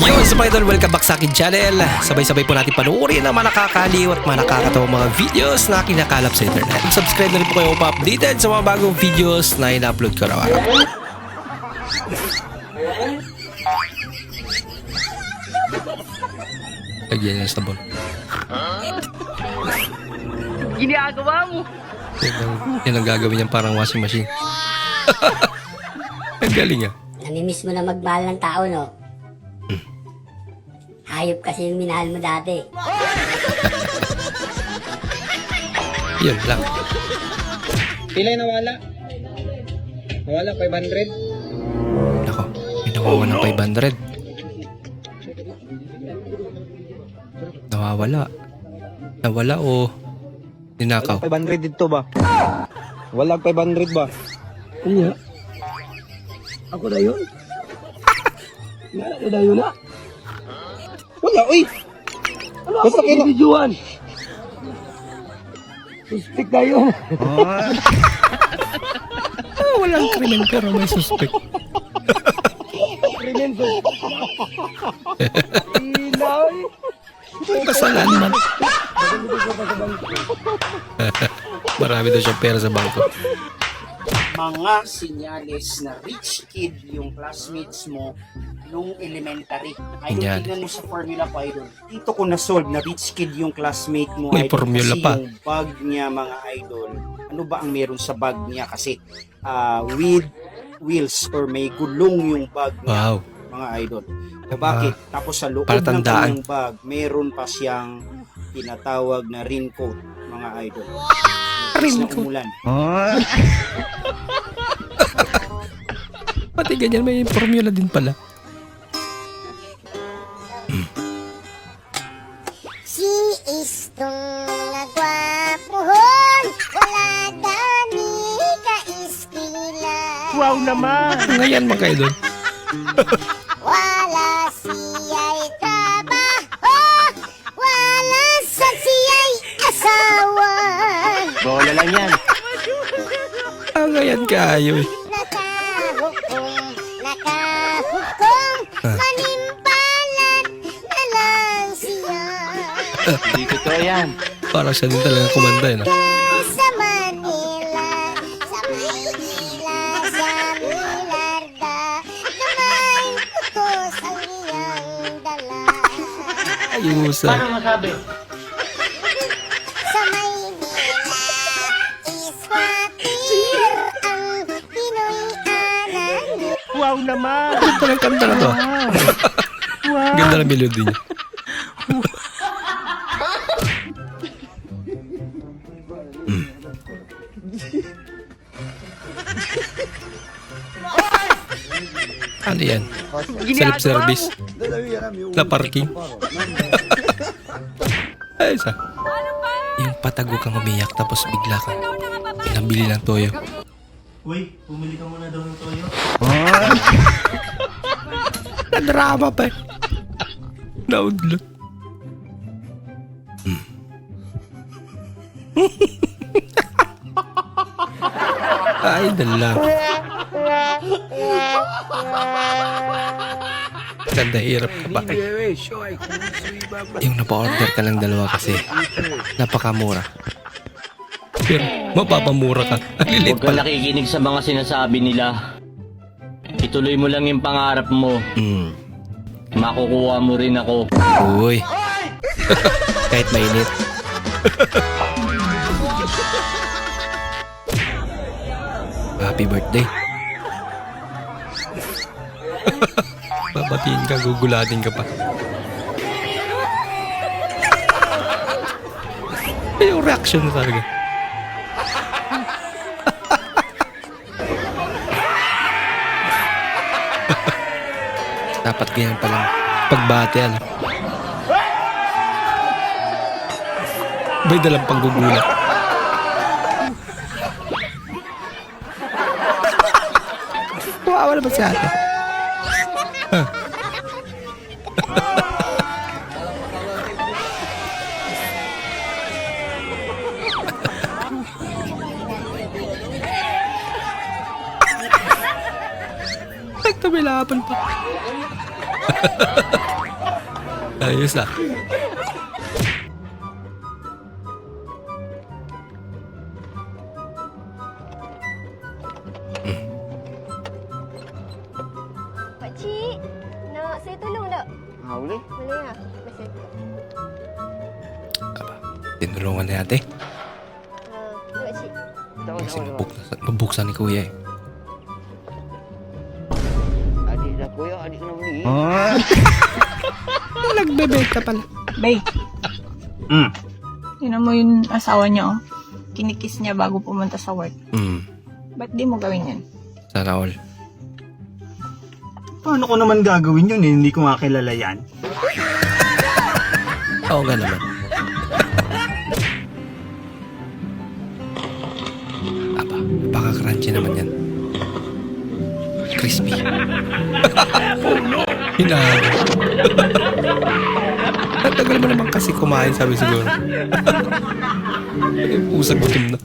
Yun, sa mga idol, welcome back sa akin channel. Sabay-sabay po natin panuorin ang mga nakakaliw at mga nakakatawang mga videos na kinakalap sa internet. Subscribe na rin po kayo pa updated sa mga bagong videos na ina-upload ko araw-araw. Lagyan niya sa sabon. Ginagawa mo. Yan ang, yan ang gagawin niya parang washing machine. ang galing ah. Namimiss mo na magmahal ng tao, no? Hayop kasi yung minahal mo dati. Yun lang. Pila yung nawala? Nawala 500? Nako, may nawawa ng 500. Nawawala. Nawala o ninakaw? 500 dito ba? Wala 500 ba? Iya. Ako na yun. Wala na na yun na. Wala, uy! Ano Basta kailan- binidyoan? Suspect na yun. Ah, walang krimen pero may suspect. Krimenso. Inay. May kasalanan. Marami daw siyang pera sa bangko. mga sinyales na rich kid yung classmates mo nung elementary. Ay, Sinyales. tignan mo sa formula pa, idol. Dito ko na-solve na rich kid yung classmate mo. May idol, formula kasi pa. yung bag niya, mga idol, ano ba ang meron sa bag niya? Kasi ah, with wheels or may gulong yung bag niya, Wow. mga idol. O bakit? Tapos sa loob ng palatandaan. kanyang bag, meron pa siyang tinatawag na raincoat, mga idol. Raincoat? Umulan. Pati ganyan may formula din pala. Si Istong nagwapuhon, wala dani ka iskila. Wow naman. Ngayon mga idol. Wala siya'y trabaho, wala sa siya'y asawa. Bola lang yan. Ah, ngayon kayo eh. Hindi totoo yan. Parang siya din talaga kumanda eh. No? Sa Manila, sa Maynila, sa Milarda, na may utos ang iyang dala. Ayusan. masabi? Sa Maynila, iswatir ang Pinoy anak. Wow naman. Ganda ng kanta na to. Ganda ng melody niya. Ano yan? Self-service? Na parking? Ay, isa. Yung patago kang umiyak tapos bigla kang pinabili ng toyo. Uy, pumili ka muna daw ng toyo. Na-drama pa eh. Naudlot. Hmm. Ay, dala. Ganda, hirap ka pa. Yung napa-order ka lang dalawa kasi napakamura. Pero mapapamura ka. Ang lilit Huwag ka pala. nakikinig sa mga sinasabi nila. Ituloy mo lang yung pangarap mo. Hmm. Makukuha mo rin ako. Uy. Kahit mainit. Happy birthday. Babatiin ka, gugulatin ka pa. Eh, yung reaction na talaga. Dapat ganyan palang pagbate, ano? May dalang panggugulat. Wawa naman si ate. Nagtabilapan pa. Ayos ah. Pakcik, nak saya tolong tak? Ha, boleh? Boleh tak? Terima Aba, tinulungan ni ate. Uh, pakcik. Kasi mabuksan, mabuksan ni kuya eh. beli. Nagbebenta pala. Bay, Hmm. tinan mo yung asawa niya, oh. Kinikis niya bago pumunta sa work. Hmm, Ba't di mo gawin yan? sana all. Paano ko naman gagawin yun eh? Hindi ko nga kilala yan. Oo nga naman. Aba, baka crunchy naman yan. Crispy. oh no! Hinahan. Ang tagal mo naman kasi kumain, sabi siguro. Eh, Usag gutom na.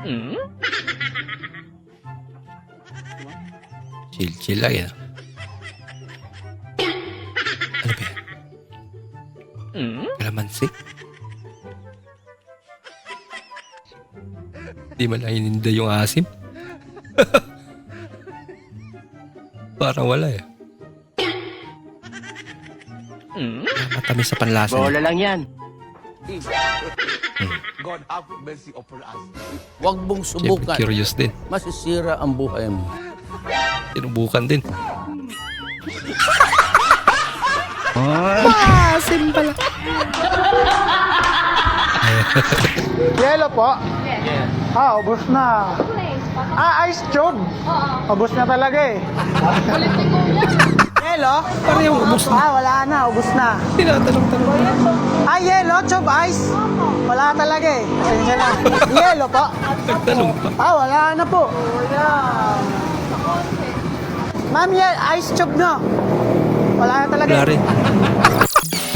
Hmm. Chill, chill lang yan. Ano ba yan? Kalamansi? Di man lang ininda yung asim. Parang wala eh. Matamis sa panlasa niya. Bola lang yan. Huwag mong Siyempre, subukan. curious din. Masisira ang buhay mo. Sinubukan din. Yelo po? Ah, ubos na. Ah, ice cube? Ubos na talaga eh. Yelo? Parehong ubos na. Ah, wala na. Ubos na. Tinatanong-tanong. Ah, yelo? Tube ice? Wala talaga eh. Pasensya na. Yelo po? Nagtanong pa. Ah, wala na po. Ma'am, ye- ice tube no? Wala na talaga. Wala rin.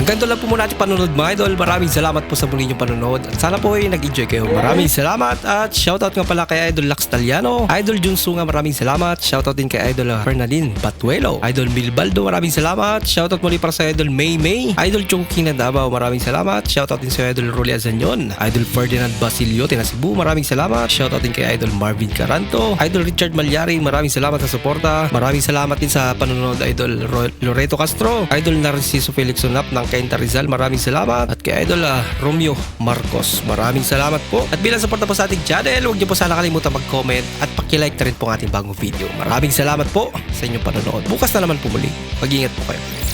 Doon lang po muna ating panonood mga idol. Maraming salamat po sa muli niyong panonood. At sana po ay nag-enjoy kayo. Maraming salamat at shoutout nga pala kay Idol Lax Taliano. Idol Junsu nga maraming salamat. Shoutout din kay Idol Fernandin Batuelo. Idol Milbaldo maraming salamat. Shoutout muli para sa Idol May May. Idol Choking na Davao maraming salamat. Shoutout din sa Idol Rolly Azanyon. Idol Ferdinand Basilio Tina Cebu maraming salamat. Shoutout din kay Idol Marvin Caranto. Idol Richard Malyaring maraming salamat sa suporta. Maraming salamat din sa panonood Idol Loreto Castro. Idol Narciso Felix Sunap ng Kainta Rizal maraming salamat. At kay Idol ah, Romeo Marcos maraming salamat po. At bilang suporta po sa ating channel, huwag niyo po sana kalimutan mag-comment at pakilike na rin po ang ating bagong video. Maraming salamat po sa inyong panonood. Bukas na naman po muli. Mag-ingat po kayo.